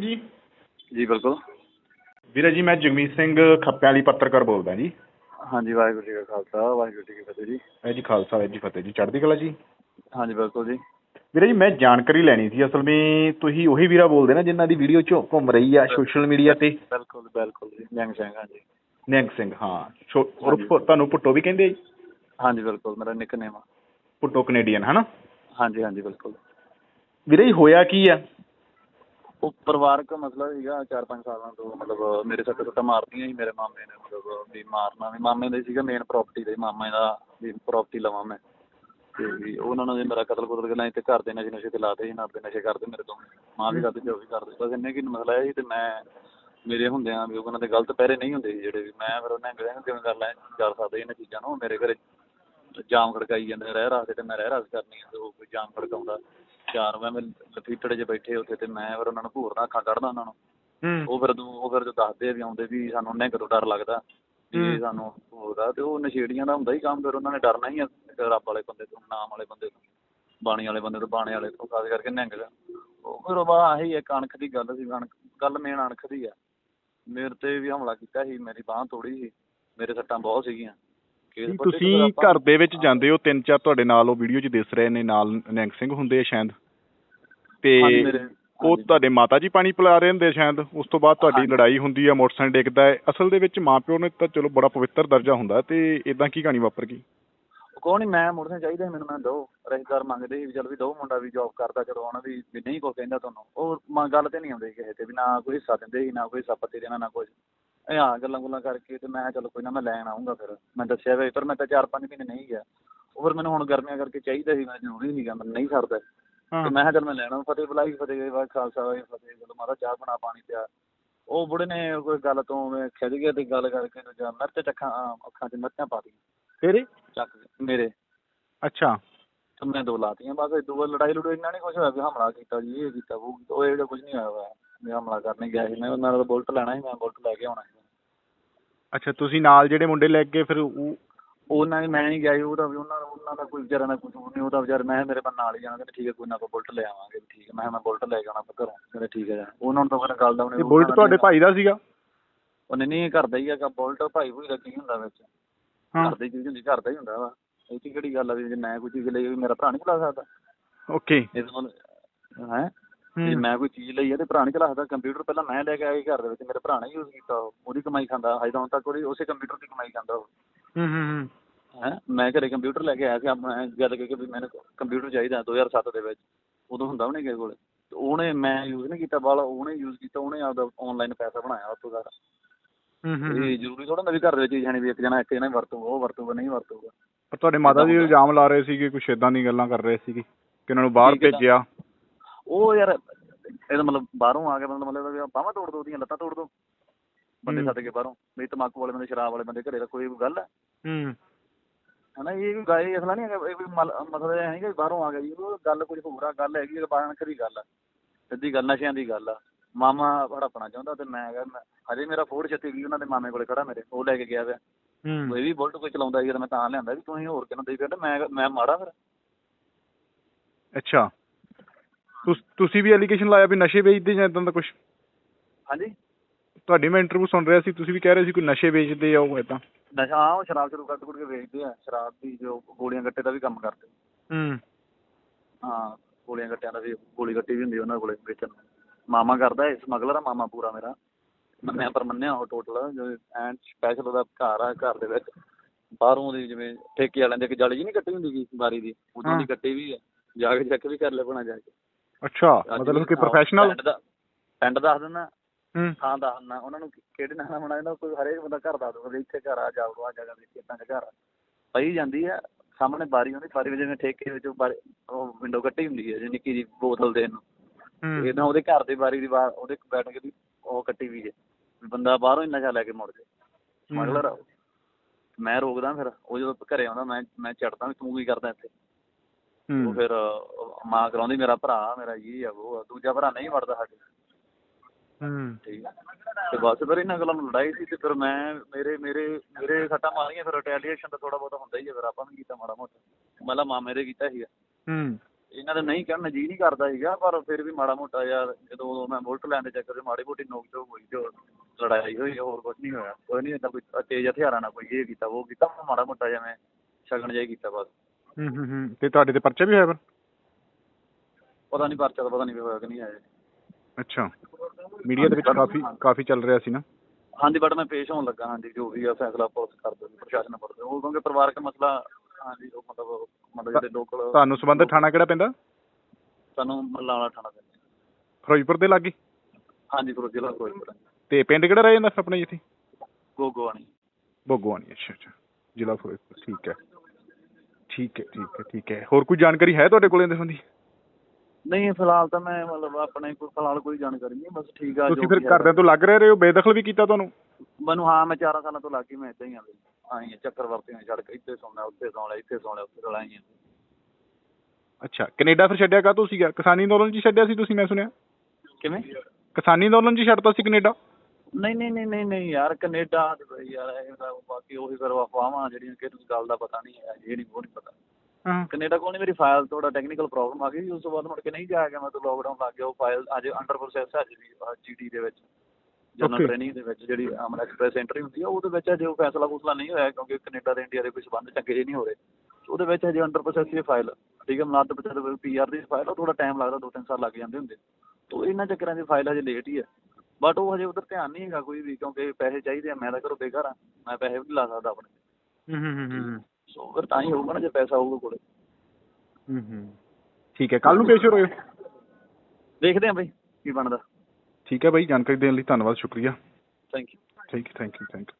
ਜੀ। ਜੀ ਬਿਲਕੁਲ। ਵੀਰੇ ਜੀ ਮੈਂ ਜਗਮੀਤ ਸਿੰਘ ਖੱਪਿਆਂ ਵਾਲੀ ਪੱਤਰਕਾਰ ਬੋਲਦਾ ਜੀ। ਹਾਂਜੀ ਵਾਹਿਗੁਰੂ ਜੀ ਕਾ ਖਾਲਸਾ ਵਾਹਿਗੁਰੂ ਜੀ ਕੀ ਫਤਿਹ ਜੀ। ਇਹ ਜੀ ਖਾਲਸਾ ਵਾਹਿਗੁਰੂ ਜੀ ਫਤਿਹ ਜੀ। ਚੜ੍ਹਦੀ ਕਲਾ ਜੀ। ਹਾਂਜੀ ਬਿਲਕੁਲ ਜੀ। ਵੀਰੇ ਜੀ ਮੈਂ ਜਾਣਕਾਰੀ ਲੈਣੀ ਸੀ। ਅਸਲ ਵਿੱਚ ਤੁਸੀਂ ਉਹੀ ਵੀਰਾ ਬੋਲਦੇ ਨਾ ਜਿਨ੍ਹਾਂ ਦੀ ਵੀਡੀਓ ਚ ਘੁੰਮ ਰਹੀ ਆ ਸੋਸ਼ਲ ਮੀਡੀਆ ਤੇ। ਬਿਲਕੁਲ ਬਿਲਕੁਲ ਜੀ। ਜੰਗ ਸਿੰਘ ਹਾਂਜੀ। ਨਿਹੰਗ ਸਿੰਘ ਹਾਂ। ਛੋ- ਉਰਫ ਤੁਹਾਨੂੰ ਪੁੱਟੋ ਵੀ ਕਹਿੰਦੇ ਆ ਜੀ? ਹਾਂਜੀ ਬਿਲਕੁਲ ਮੇਰਾ ਨਿਕਨੇਮ ਪੁੱਟੋ ਕੈਨੇਡੀਅਨ ਹਨਾ? ਹਾਂਜੀ ਹਾਂਜੀ ਬਿਲਕੁਲ। ਵੀਰੇ ਜੀ ਹੋਇਆ ਕੀ ਆ? ਉਹ ਪਰਿਵਾਰਕ ਮਸਲਾ ਸੀਗਾ 4-5 ਸਾਲਾਂ ਤੋਂ, ਮਤਲਬ ਮੇਰੇ ਸੱਟ ਸੁੱਟਾਂ ਮਾਰਦੀਆਂ ਸੀ ਮੇਰੇ ਮਾਮੇ ਨੇ, ਮਤਲਬ ਵੀ ਮਾਰਨਾ ਵੀ ਮਾਮੇ ਦੇ ਸੀਗਾ ਮੇਨ ਪ੍ਰੋਪਰਟੀ ਦੇ, ਮਾਮੇ ਦਾ ਵੀ ਪ੍ਰੋਪਰਟੀ ਲਵਾਂ ਮੈਂ। ਤੇ ਵੀ ਉਹਨਾਂ ਨੇ ਮੇਰਾ ਕਤਲ ਕੁਤਲ ਕੇ ਇੱਥੇ ਘਰ ਦੇ ਨਸ਼ੇ ਨਸ਼ੇ ਤੇ ਲਾਤੇ ਸੀ ਨਾਲ ਦੇ ਨਸ਼ੇ ਕਰਦੇ ਮੇਰੇ ਤੋਂ। ਮਾਂ ਵੀ ਕਰਦੇ ਪਿਓ ਵੀ ਕਰਦੇ ਬਸ ਇੰਨੇ ਕੀ ਮਸਲਾ ਇਹ ਸੀ ਤੇ ਮੈਂ ਮੇਰੇ ਹੁੰਦਿਆਂ ਵੀ ਉਹਨਾਂ ਦੇ ਗਲਤ ਪਹਿਰੇ ਨਹੀਂ ਹੁੰਦੇ ਸੀ ਜਿਹੜੇ ਵੀ। ਮੈਂ ਫਿਰ ਉਹਨਾਂ ਨੇ ਕਿਵੇਂ ਕਰ ਲੈ, ਕਰ ਸਕਦੇ ਇਹਨਾਂ ਚੀਜ਼ਾਂ ਨੂੰ ਮੇਰੇ ਘਰੇ ਜਾਮ ਖੜਕਾਈ ਜਾਂਦੇ ਰਹਿ ਰਾਸ ਤੇ ਮੈਂ ਰਹਿ ਰਾਸ ਕਰਨੀ ਤੇ ਉਹ ਕੋਈ ਜਾਮ ਖੜਕਾਉਂਦਾ। ਚਾਰ ਮੈਂ ਲਫੀਟੜੇ 'ਚ ਬੈਠੇ ਉੱਥੇ ਤੇ ਮੈਂ ਫਿਰ ਉਹਨਾਂ ਨੂੰ ਘੂਰਦਾ ਅੱਖਾਂ ਕੱਢਦਾ ਉਹਨਾਂ ਨੂੰ। ਉਹ ਫਿਰ ਉਹ ਫਿਰ ਜੋ ਦੱਸਦੇ ਵੀ ਆਉਂਦੇ ਵੀ ਸਾਨੂੰ ਨਿਹੰਗ ਤੋਂ ਡਰ ਲੱਗਦਾ ਵੀ ਸਾਨੂੰ ਹੋਦਾ ਤੇ ਉਹ ਨਸ਼ੇੜੀਆਂ ਦਾ ਹੁੰਦਾ ਹੀ ਕੰਮ ਫਿਰ ਉਹਨਾਂ ਨੇ ਡਰਨਾ ਹੀ ਆ ਰੱਬ ਵਾਲੇ ਬੰਦੇ ਤੋਂ ਨਾਮ ਵਾਲੇ ਬੰਦੇ ਤੋਂ ਬਾਣੀ ਵਾਲੇ ਬੰਦੇ ਤੋਂ ਬਾਣੇ ਵਾਲੇ ਤੋਂ ਖਾਸ ਕਰਕੇ ਨਿਹੰਗ ਦਾ। ਉਹ ਫਿਰ ਉਹ ਆਹੀ ਇੱਕ ਅਣਖ ਦੀ ਗੱਲ ਸੀ ਅਣਖ ਗੱਲ ਮੇਨ ਅਣਖ ਦੀ ਆ। ਮੇਰੇ ਤੇ ਵੀ ਹਮਲਾ ਕੀਤਾ ਸੀ ਮੇਰੀ ਬਾਹ ਤੋੜੀ ਸੀ ਮੇਰੇ ਸੱਟਾਂ ਬਹੁਤ ਸੀਗੀਆਂ। ਤੁਸੀਂ ਘਰ ਦੇ ਵਿੱਚ ਜਾਂਦੇ ਹੋ ਤਿੰਨ ਚਾਰ ਤੁਹਾਡੇ ਨਾਲ ਉਹ ਵੀਡੀਓ 'ਚ ਦਿਸ ਰਹੇ ਨੇ ਨਾਲ ਨਿਹੰਗ ਸਿੰਘ ਹੁੰਦੇ ਆ ਸ਼ਾਇਦ? ਤੇ ਉਹ। ਤੁਹਾਡੇ ਮਾਤਾ ਜੀ ਪਾਣੀ ਪਿਲਾ ਰਹੇ ਹੁੰਦੇ ਸ਼ਾਇਦ ਉਸ ਤੋਂ ਬਾਅਦ ਤੁਹਾਡੀ। ਲੜਾਈ ਹੁੰਦੀ ਹੈ ਮੋਟਰਸਾਈਕਲ ਡਿੱਗਦਾ ਹੈ। ਅਸਲ ਦੇ ਵਿੱਚ ਮਾਪਿਓ ਨੇ ਤਾਂ ਚਲੋ ਬੜਾ ਪਵਿੱਤਰ ਦਰਜਾ ਹੁੰਦਾ ਤੇ ਇਦਾਂ ਕੀ ਕਹਾਣੀ ਵਾਪਰ ਗਈ? ਕੋਈ ਨਹੀਂ ਮੈਂ ਮੋਟਰਸਾਈਕਲ ਚਾਹੀਦਾ ਮੈਨੂੰ ਮੈਂ ਦੋ ਰਿਸ਼ਤੇਦਾਰ ਮੰਗਦੇ ਸੀ ਵੀ ਚੱਲ ਵੀ ਦੋ ਮੁੰਡਾ ਵੀ ਜੌਬ ਕਰਦਾ ਚਲੋ ਹੁਣ ਵੀ ਵੀ ਨਹੀਂ ਕੋਈ ਕਹਿੰਦਾ ਤੁਹਾਨੂੰ ਉਹ ਮ- ਗੱਲ ਤੇ ਨਹੀਂ ਆਉਂਦੇ ਕਿਸੇ ਤੇ ਵੀ ਨਾ ਕੋਈ ਹਿੱਸਾ ਦਿੰਦੇ ਸੀ ਨਾ ਕੋਈ ਹਿੱਸਾ ਪੱਤੇ ਦੇਣਾ ਨਾ ਕੁਝ ਇਹ ਹਾਂ ਗੱਲਾਂ ਗੁੱਲਾਂ ਕਰਕੇ ਤੇ ਮੈਂ ਚਲੋ ਕੋਈ ਨਾ ਮੈਂ ਲੈਣ ਆਉਂਗਾ ਫਿਰ। ਮੈਂ ਦੱਸਿਆ ਵੀ ਪਰ ਮੈਂ ਤਾਂ ਚਾਰ ਪੰਜ ਮਹੀਨੇ ਨਹੀਂ ਗਿਆ। ਉਹ ਫਿਰ ਮੈਨੂੰ ਹੁਣ ਗਰਮੀਆਂ ਕਰਕੇ ਚਾਹੀਦਾ ਸੀ ਮੈਂ ਜ਼ਰੂਰੀ ਨਹੀਂ ਗਾ ਮੈਨੂੰ ਨਹੀਂ ਸਰਦਾ। ਤੇ ਮੈਂ ਕਿਹਾ ਚੱਲ ਮੈਂ ਲੈਣਾ ਫਤਿਹ ਬੁਲਾਈ ਫਤਿਹ ਵਾਹਿ ਖਾਲਸਾ ਵਾਹਿ ਫਤਿਹ ਚਲੋ ਮਾਤਾ ਚਾਹ ਬਣਾ ਪਾਣੀ ਪਿਆ। ਉਹ ਬੁੜੇ ਨੇ ਕੋਈ ਗੱਲ ਤੋਂ ਮੈਂ ਖਿੱਚ ਗਿਆ ਤੇ ਗੱਲ ਕਰਕੇ ਦੂਜਾ ਮਿਰਚ ਚੱਖਾਂ ਅੱਖਾਂ 'ਚ ਮਿਰਚਾਂ ਪਾ ਦਿੱਤੀਆਂ। ਤੇਰੇ? ਚੱਕ ਮੇਰੇ। ਅੱਛਾ। ਤੇ ਮੈਂ ਦੋ ਲਾਤੀਆਂ ਬਸ ਇਦੋਂ ਬਾਅਦ ਲੜਾਈ ਲੜੂਈ ਇੰਨਾ ਨਹੀਂ ਕੁਝ ਹੋਇਆ ਵੀ ਹਮਲਾ ਕੀਤਾ ਜੀ ਇਹ ਕੀਤਾ ਉਹ। ਉਹ ਇਹੋ ਜਿਹਾ ਕੁਝ ਨਹੀਂ ਹੋਇਆ ਹੋਇਆ ਵੀ ਹਮਲਾ ਕਰਨੇ ਗਿਆ ਸੀ। ਮੈਂ ਉਹਨਾਂ ਦਾ ਬੁਲਟ ਲੈਣਾ ਸੀ ਮੈਂ ਬੁਲਟ ਲੈ ਕੇ ਆਉਣਾ ਸੀ। ਅੱਛਾ ਤੁਸੀਂ ਨਾਲ ਜਿਹੜੇ ਮੁੰਡੇ ਲੈ ਕੇ ਫਿਰ ਉਹ ਉਹਨਾਂ ਨੇ ਮੈਂ ਨਹੀਂ ਗਿਆ ਸੀ ਉਹਦਾ ਵੀ ਉਹਨਾਂ ਦਾ ਉਹਨਾਂ ਦਾ ਕੋਈ ਵਿਚਾਰਾ ਦਾ ਕੁਝ ਨਹੀਂ ਉਹਦਾ ਵਿਚਾਰ ਮੈਂ ਕਿਹਾ ਮੇਰੇ ਬੰਦ ਨਾਲ ਹੀ ਜਾਣਾ ਕਹਿੰਦੇ ਠੀਕ ਹੈ ਕੋਈ ਨਾ ਕੋਈ ਬੁਲਟ ਲੈ ਆਵਾਂਗੇ ਵੀ ਠੀਕ ਹੈ। ਮੈਂ ਕਿਹਾ ਮੈਂ ਬੁਲਟ ਲੈ ਕੇ ਆਉਣਾ ਫਿਰ ਘਰੋਂ ਕਹਿੰਦੇ ਠੀਕ ਹੈ ਉਹਨਾਂ ਨੂੰ ਤਾਂ ਫਿਰ ਗੱਲ ਦਾ ਉਹਨੇ ਇਹ ਬੁਲਟ ਤੁਹਾਡੇ ਭਾਈ ਦਾ ਸੀਗਾ? ਉਹਨੇ ਨਹੀਂ ਘਰ ਦਾ ਹੀ ਹੈਗਾ ਬੁਲਟ ਭਾਈ ਭੂਈ ਦਾ ਕੀ ਹੁੰਦਾ ਵਿੱਚ? ਹਾਂ। ਘਰ ਦੀ ਚੀਜ਼ ਹੁੰਦੀ ਘਰ ਦਾ ਹੀ ਹੁੰਦਾ ਵਾ। ਇਹ ਕਿਹੜੀ ਗੱਲ ਆ ਵੀ ਜੇ ਮੈਂ ਕੋਈ ਚੀਜ਼ ਲਈ ਹੋਈ ਮੇਰਾ ਭਰਾ ਨਹੀਂ ਚਲਾ ਸਕਦਾ? ਓਕੇ। ਇਸ ਮਤਲਬ ਹੈ? ਜੇ ਮੈਂ ਕੋਈ ਚੀਜ਼ ਲਈ ਆ ਤੇ ਭਰਾ ਨਹੀਂ ਚਲਾ ਸਕਦਾ। ਕੰਪਿਊਟਰ ਪਹਿਲਾਂ ਮੈਂ ਲੈ ਕੇ ਆਇਆ ਘਰ ਦੇ ਵਿੱਚ ਮੇਰੇ ਭਰਾ ਨੇ ਯੂਜ਼ ਕੀਤਾ ਉਹ। ਉਹਦੀ ਕਮਾਈ ਖਾਂਦਾ ਹਜੇ ਤਾਂ ਹੁਣ ਤੱਕ ਉਹਦੀ ਉਸੇ ਕੰਪਿਊਟਰ ਦੀ ਕਮਾਈ ਖਾਂਦਾ ਉਹ। ਹੂੰ ਹੂੰ ਹੂੰ। ਹੈ? ਮੈਂ ਘਰੇ ਕੰਪਿਊਟਰ ਲੈ ਕੇ ਆਇਆ ਸੀ ਆਪਣਾ ਜਦ ਕਿ ਵੀ ਮੈਨੂੰ ਕੰਪਿਊਟਰ ਚਾਹੀਦਾ 2007 ਦੇ ਵਿੱਚ। ਉਦੋਂ ਹੁੰਦਾ ਵੀ ਨਹੀਂ ਕਿਸੇ ਕੋਲੇ। ਤੇ ਉਹਨੇ ਮੈਂ ਯੂਜ਼ ਨਹੀਂ ਕੀਤਾ ਬਾਲਾ ਉਹਨੇ ਯੂਜ਼ ਕੀਤਾ ਉਹਨੇ ਆਪਦਾ ਆਨਲਾਈਨ ਪੈਸਾ ਬਣਾਇਆ ਉਸ ਤੋਂ ਸਾਰਾ ਹੂੰ ਹੂੰ ਇਹ ਜ਼ਰੂਰੀ ਥੋੜਾ ਹੁੰਦਾ ਵੀ ਘਰ ਦੇ ਵਿੱਚ ਜਾਣੀ ਵੀ ਇੱਕ ਜਣਾ ਇੱਕ ਜਣਾ ਹੀ ਵਰਤੂਗਾ ਉਹ ਵਰਤੂਗਾ ਨਹੀਂ ਵਰਤੂਗਾ। ਪਰ ਤੁਹਾਡੇ ਮਾਤਾ ਜੀ ਇਲਜ਼ਾਮ ਲਾ ਰਹੇ ਸੀਗੇ ਕੁਛ ਇਦਾਂ ਦੀ ਗੱਲਾਂ ਕਰ ਰਹੇ ਸੀਗੇ ਕਿ ਉਹਨਾਂ ਨੂੰ ਬਾਹਰ ਭੇਜਿਆ। ਉਹ ਯਾਰ ਇਹਦਾ ਮਤਲਬ ਬਾਹਰੋਂ ਆ ਕੇ ਮਤਲਬ ਵੀ ਬਾਹਾਂ ਤੋੜ ਦੋ ਉਹਦੀਆਂ ਲੱਤਾਂ ਤੋੜ ਦੋ। ਬੰਦੇ। ਸੱਦ ਕੇ ਬਾਹਰੋਂ। ਵੀ ਤਮਾਕੂ ਵਾਲੇ ਬੰਦੇ ਸ਼ਰਾਬ ਵਾਲੇ ਬੰਦੇ ਘਰੇ ਦਾ ਕੋਈ ਗੱਲ ਹੈ। ਹੂੰ। ਹਨਾ ਇਹ ਕੋਈ ਗਾਏ ਅਸਲਾ ਨਹੀਂ ਹੈਗਾ ਇਹ ਕੋਈ ਮਤਲਬ ਇਹ ਨਹੀਂ ਕਿ ਬਾਹਰੋਂ ਆ ਗਿਆ ਜੀ ਉਹ ਗੱਲ ਕੁਝ ਹੋਰ ਆ ਗੱਲ ਹੈਗੀ ਬਾਹਰ ਦੀ ਗੱਲ ਆ। ਸਿੱਧੀ ਗੱਲ ਨਸ਼ਿਆਂ ਦੀ ਗੱਲ ਆ। ਮਾਮਾ ਹੜਪਣਾ ਚਾਹੁੰਦਾ ਤੇ ਮੈਂ ਮੈਂ ਹਜੇ ਮੇਰਾ ਫੋੜ ਛੱਤੀ ਗਈ ਉਹਨਾਂ ਦੇ ਮਾਮੇ ਕੋਲੇ ਖੜਾ ਮੇਰੇ ਉਹ ਲੈ ਕੇ ਗਿਆ ਵਾ। ਉਹ ਵੀ ਬੁਲਟ ਕੋਈ ਚਲਾਉਂਦਾ ਸੀ ਤੇ ਮੈਂ ਤਾਂ ਲਿਆਂਦਾ ਵੀ ਤੁਸੀਂ ਹੋਰ ਕਿਹਨਾਂ ਦੇ ਕਹਿੰਦਾ ਮੈਂ ਮੈਂ ਮਾੜਾ ਫਿਰ। ਅੱਛਾ। ਤੁਸ- ਤੁਸੀਂ ਵੀ ਐਲੀਗੇਸ਼ਨ ਲਾਇਆ ਵੀ ਨਸ਼ੇ ਵੇਚਦੇ ਜਾਂ ਇਦਾਂ ਦਾ ਕੁਝ ਹਾਂਜੀ। ਤੁਹਾਡੀ ਮੈਂ ਇੰਟਰਵਿਊ ਸੁਣ ਰਿਹਾ ਸੀ ਤੁਸੀਂ ਵੀ ਕਹਿ ਰਹੇ ਸੀ ਕੋਈ ਨਸ਼ੇ ਵੇਚਦੇ ਆ ਉਹ ਇਦਾਂ। ਨਸ਼ਾ ਹਾਂ ਉਹ ਸ਼ਰਾਬ ਸ਼ੁਰੂ ਕੱਟ ਕੁੱਟ ਕੇ ਵੇਚਦੇ ਆ। ਸ਼ਰਾਬ ਦੀ ਜੋ ਗੋਲੀਆਂ ਗੱਟੇ ਦਾ ਵੀ ਕੰਮ ਕਰਦੇ। ਹੂੰ। ਹਾਂ ਗੋਲੀਆਂ ਗੱਟਿਆਂ ਦਾ ਵੀ ਗੋਲੀ ਗੱਟੀ ਵੀ ਹੁੰਦੀ ਉਹਨਾਂ ਕੋਲੇ ਵੇਚਣ ਨੂੰ। ਮਾਮਾ ਕਰਦਾ ਹੈ ਸਮਗਲਰ ਆ ਮਾਮਾ ਪੂਰਾ ਮੇਰਾ। ਮੰਨਿਆ ਪਰ ਮੰਨਿਆ ਉਹ ਟੋਟਲ ਜੋ ਐਂਡ ਸਪੈਸ਼ਲ ਉਹਦਾ ਘਰ ਆ ਘਰ ਦੇ ਵਿੱਚ। ਬਾਹਰੋਂ ਦੀ ਜਿਵੇਂ ਠੇਕੇ ਵਾਲਿਆਂ ਦੇ ਇੱਕ ਜਾਲੀ ਜੀ ਨਹੀਂ ਕੱਟੀ ਹੁੰਦੀ ਗੀ ਬਾਰੀ ਦੀ। ਉਦੋਂ ਦੀ। ਕੱਟੀ ਵੀ ਆ ਜਾ ਕੇ ਚੈੱਕ ਵੀ ਕਰ ਲੈ ਬਣਾ ਜਾ ਕੇ। ਅੱਛਾ ਮਤਲਬ ਕਿ ਪ੍ਰੋਫੈਸ਼ਨਲ ਪਿੰਡ ਦਾ ਦੱਸ ਦਿੰਦਾ। ਥਾਂ ਦੱਸ ਦਿੰਦਾ ਉਹਨਾਂ ਨੂੰ ਕਿਹੜੇ ਨਾਂ ਨਾਲ ਬਣਾਇਆ ਨਾ ਕੋਈ ਹਰੇਕ ਬੰਦਾ ਘਰ ਦੱਸ ਦੂਗਾ ਵੀ ਇੱਥੇ ਘਰ ਆ ਜਾਓ ਆ ਜਗ੍ਹਾ ਦੇ ਖੇਤਾਂ 'ਚ ਘਰ ਆ। ਪਈ ਜਾਂਦੀ ਆ ਸਾਹਮਣੇ ਬਾਰੀ ਹੁੰਦੀ ਬਾਰੀ ਵਿੱਚ ਜਿਵੇਂ ਠੇਕੇ ਵਿੱਚ ਉਹ ਬਾਰੀ ਉਹ ਵਿੰਡੋ ਕੱਟੀ ਹੁੰਦੀ ਹੈ ਜੇ ਨਿੱਕੀ ਜੀ ਬੋਤਲ ਦੇਣ ਨੂੰ। ਇਦਾਂ ਉਹਦੇ ਘਰ ਦੀ ਬਾਰੀ ਦੀ ਬਾਹਰ ਉਹਦੇ ਬੈਠ ਕੇ ਦੀ ਉਹ ਕੱਟੀ ਵੀ ਵੀ ਬੰਦਾ ਬਾਹਰੋਂ ਹੀ ਨਸ਼ਾ ਲੈ ਕੇ ਮੁੜ ਜੇ। ਸਮਗਲਰ ਉਹ। ਮੈਂ ਰੋਕਦਾ ਫਿਰ ਉਹ ਜਦੋਂ ਘਰੇ ਆਉਂਦਾ ਮੈਂ ਮੈਂ ਚੜਦਾ ਵੀ ਤੂੰ ਕੀ ਕਰਦਾ ਇੱਥੇ? ਉਹ ਫਿਰ ਮਾਂ ਕਰਾਉਂਦੀ ਮੇਰਾ ਭਰਾ ਮੇਰਾ ਜੀ ਆ ਉਹ। ਦੂਜਾ ਭਰਾ ਨਹੀਂ ਵੜਦਾ ਸਾਡੇ ਤੇ ਬਸ ਫਿਰ ਇਹਨਾਂ ਗੱਲਾਂ ਨੂੰ ਲੜਾਈ ਸੀ ਤੇ ਫਿਰ ਮੈਂ ਮੇਰੇ ਮੇਰੇ ਮੇਰੇ ਸੱਟਾਂ ਮਾਰੀਆਂ ਫਿਰ ਰਿਟੈਲੀਏਸ਼ਨ ਦਾ ਥੋੜਾ ਬਹੁਤਾ ਹੁੰਦਾ ਹੀ ਹੈ ਫਿਰ ਆਪਾਂ ਵੀ ਕੀਤਾ ਮਾੜਾ ਮੋਟਾ। ਮਤਲਬ ਮਾਮੇ ਦੇ ਕੀਤਾ ਸੀਗਾ। ਹੂੰ। ਇਹਨਾਂ ਦਾ ਨਹੀਂ ਕਰਨ ਜੀ ਨਹੀਂ ਕਰਦਾ ਸੀਗਾ ਪਰ ਫਿਰ ਵੀ ਮਾੜਾ ਮੋਟਾ ਯਾਰ ਜਦੋਂ ਮੈਂ ਬੁਲਟ ਲੈਣ ਦੇ ਚੱਕਰ 'ਚ ਮਾੜੀ ਮੋਟੀ ਨੋਕ ਝੋਕ ਹੋਈ ਜੋ ਲੜਾਈ ਹੋਈ ਹੋਰ ਕੁਝ ਨਹੀਂ ਹੋਇਆ। ਕੋਈ ਨਹੀਂ ਏਦਾਂ ਕੋਈ ਤੇਜ਼ ਹਥਿਆਰਾਂ ਨਾਲ ਕੋਈ ਇਹ ਕੀਤਾ ਉਹ ਕੀਤਾ ਮਾੜਾ ਮੋਟਾ ਜਿਵੇਂ ਸ਼ਗਨ ਹੀ ਕੀਤਾ ਬਸ। ਹੂੰ ਹੂੰ ਤੇ ਤੁਹਾਡੇ ਤੇ ਪਰਚਾ ਵੀ ਹੋਇਆ ਫਿਰ? ਪਤਾ ਨਹੀਂ ਪਰਚਾ ਤਾਂ ਪਤਾ ਨਹੀਂ ਹੋਇਆ ਕਿ ਨਹੀਂ ਆਇਆ ਅੱਛਾ। ਮੀਡੀਆ ਦੇ ਵਿੱਚ ਕਾਫੀ ਕਾਫੀ ਚੱਲ ਰਿਹਾ ਸੀ ਨਾ? ਹਾਂਜੀ ਬਟ ਮੈਂ ਪੇਸ਼ ਹੋਣ ਲੱਗਾ ਹਾਂਜੀ ਜੋ ਵੀ ਆ ਫੈਸਲਾ ਪੁਲਿਸ ਕਰ ਦੇਵੇ ਪ੍ਰਸ਼ਾਸਨ ਕਰ ਉਹ ਕਿਉਂਕਿ ਪਰਿਵਾਰਕ ਮਸਲਾ ਹਾਂਜੀ ਉਹ ਮਤਲਬ ਮਤਲਬ ਜਿਹੜੇ ਲੋਕਲ ਤੁਹਾਨੂੰ ਸੰਬੰਧਿਤ ਥਾਣਾ ਕਿਹੜਾ ਪੈਂਦਾ? ਸਾਨੂੰ ਮੱਲਾਂ ਵਾਲਾ ਥਾਣਾ ਪੈਂਦਾ। ਫਿਰੋਜ਼ਪੁਰ ਦੇ ਲਾਗੇ? ਹਾਂਜੀ ਫਿਰੋਜ਼ ਜ਼ਿਲ੍ਹਾ ਫਿਰੋਜ਼ਪੁਰ। ਤੇ ਪਿੰਡ ਕਿਹੜਾ ਰਹਿ ਜਾਂਦਾ ਆਪਣੇ ਇੱਥੇ? ਗੋਗੋਆਣੀ ਭੋਗਵਾਨੀ ਅੱਛਾ ਅੱਛਾ। ਜ਼ਿਲ੍ਹਾ ਫਿਰੋਜ਼ਪੁਰ ਠੀਕ ਹੈ। ਠੀਕ ਹੈ ਠੀਕ ਹੈ ਠੀਕ ਹੈ। ਹੋਰ ਕੋਈ ਜਾਣਕਾਰੀ ਹੈ ਤੁਹਾਡੇ ਕੋਲ ਇਹਦੇ ਸੰਬੰਧੀ? ਨਹੀਂ ਫਿਲਹਾਲ ਤਾਂ ਮੈਂ ਮਤਲਬ ਆਪਣੇ ਕੋਲ ਫਿਲਹਾਲ ਕੋਈ ਜਾਣਕਾਰੀ ਨਹੀਂ ਬਸ ਠੀਕ ਆ ਤੁਸੀਂ ਜੋ ਫਿਰ ਵੀ। ਘਰਦਿਆਂ ਤੋਂ ਲੱਗ ਰਹੇ ਹੋ? ਬੇਦਖਲ ਵੀ ਕੀਤਾ ਤੁਹਾਨੂੰ? ਮੈਨੂੰ ਹਾਂ ਮੈਂ 4 ਸਾਲਾਂ ਤੋਂ ਲੱਗ ਗਈ ਮੈਂ ਇਦਾਂ ਹੀ ਆ ਬਈ। ਆਈ ਆ ਚੱਕਰ ਵਰਤੇ ਹੋਏ ਸੜਕ ਇੱਥੇ ਸੌਣਾ ਉੱਥੇ ਸੌਂ ਲਿਆ ਇੱਥੇ ਸੌਂ ਲਿਆ ਉੱਥੇ ਰਲਾਈ ਆ ਅੱਛਾ ਕੈਨੇਡਾ ਫਿਰ ਛੱਡਿਆ ਕਾਹਤੋਂ ਸੀਗਾ? ਕਿਸਾਨੀ ਅੰਦੋਲਨ 'ਚ ਹੀ ਛੱਡਿਆ ਸੀ ਤੁਸੀਂ ਮੈਂ ਸੁਣਿਆ? ਕਿਵੇਂ? ਕਿਸਾਨੀ ਅੰਦੋਲਨ 'ਚ ਹੀ ਛੱਡਤਾ ਸੀ ਕੈਨੇਡਾ? ਨਹੀਂ ਨਹੀਂ ਨਹੀਂ ਨਹੀਂ ਨਹੀਂ ਯਾਰ ਕੈਨੇਡਾ ਤੇ ਬਈ ਯਾਰ ਇਹ ਤਾਂ ਬਾਕੀ ਉਹੀ ਫਿਰ ਅਫਵਾਹਾਂ ਜਿਹੜੀਆਂ ਕਿ ਤੁਸੀਂ ਗੱਲ ਦਾ ਪਤਾ ਨਹੀਂ ਹੈ ਇਹ ਨਹੀਂ ਉਹ ਨਹੀਂ ਪਤਾ। ਕੈਨੇਡਾ ਕੋਲ ਨਹੀਂ ਮੇਰੀ ਫਾਈਲ ਥੋੜਾ ਟੈਕਨੀਕਲ ਪ੍ਰੋਬਲਮ ਆ ਗਈ ਉਸ ਤੋਂ ਬਾਅਦ ਮੁੜ ਕੇ ਨਹੀਂ ਜਾਇਆ ਗਿਆ ਮੈਂ ਤਾਂ ਲੋਕਡਾਊਨ ਲੱਗ ਗਿਆ ਉਹ ਫਾਈਲ ਅੱਜ ਅੰਡਰ ਪ੍ਰੋਸੈਸ ਹੈ ਵੀ ਜੀਡੀ ਦੇ ਵਿੱਚ ਜਨਰਲ. ਟ੍ਰੇਨਿੰਗ ਦੇ ਵਿੱਚ ਜਿਹੜੀ ਅਮਨ ਐਕਸਪ੍ਰੈਸ ਐਂਟਰੀ ਹੁੰਦੀ ਆ ਉਹਦੇ ਵਿੱਚ ਅਜੇ ਉਹ ਫੈਸਲਾ ਫੂਸਲਾ ਨਹੀਂ ਹੋਇਆ ਕਿਉਂਕਿ ਕੈਨੇਡਾ ਤੇ ਇੰਡੀਆ ਦੇ ਕੋਈ ਸੰਬੰਧ ਚੰਗੇ ਜਿਹੇ ਨਹੀਂ ਹੋ ਰਹੇ। ਉਹਦੇ ਵਿੱਚ ਅਜੇ ਅੰਡਰ ਪ੍ਰੋਸੈਸ ਹੀ ਫਾਈਲ ਠੀਕ ਹੈ ਮਨਾਦ ਬਚਾ ਪੀਆਰ ਦੀ ਫਾਈਲ ਆ ਥੋੜਾ ਟਾਈਮ ਲੱਗਦਾ ਦੋ ਤਿੰਨ ਸਾਲ ਲੱਗ ਜਾਂਦੇ ਹੁੰਦੇ। ਤੋ ਇਹਨਾਂ ਚੱਕਰਾਂ ਦੀ ਫਾਈਲ ਹਜੇ ਲੇਟ ਹੀ ਹੈ ਬਟ ਉਹ ਹਜੇ ਉਧਰ ਧਿਆਨ ਨਹੀਂ ਹੈਗਾ ਕੋਈ ਵੀ ਕਿਉਂਕਿ ਪੈਸੇ ਚਾਹੀਦੇ ਆ ਮੈਂ ਤਾਂ ਘਰੋਂ ਬੇਘਰ ਆ ਮੈਂ ਪੈਸੇ ਵੀ ਨਹੀਂ ਲਾ ਸਕਦਾ ਆਪਣੇ। ਹੂੰ ਹੂੰ ਹੂੰ। ਸੋ ਫਿਰ ਤਾਂ ਹੀ ਹੋਊਗਾ ਨਾ ਜੇ ਪੈਸਾ ਹੋਊਗਾ ਕੋਲੇ। ਹੂੰ ਹੂੰ। ਠੀਕ ਹੈ ਕੱਲ ਨੂੰ ਪੇਸ਼ ਹੋ ਰਹੇ ਹੋ ਦੇਖਦੇ ਆ ਬਈ ਕੀ ਬਣਦਾ। ਠੀਕ ਹੈ ਬਾਈ ਜਾਣਕਾਰੀ ਦੇਣ ਲਈ ਧੰਨਵਾਦ ਸ਼ੁਕਰੀਆ। Thank you thank you thank you thank you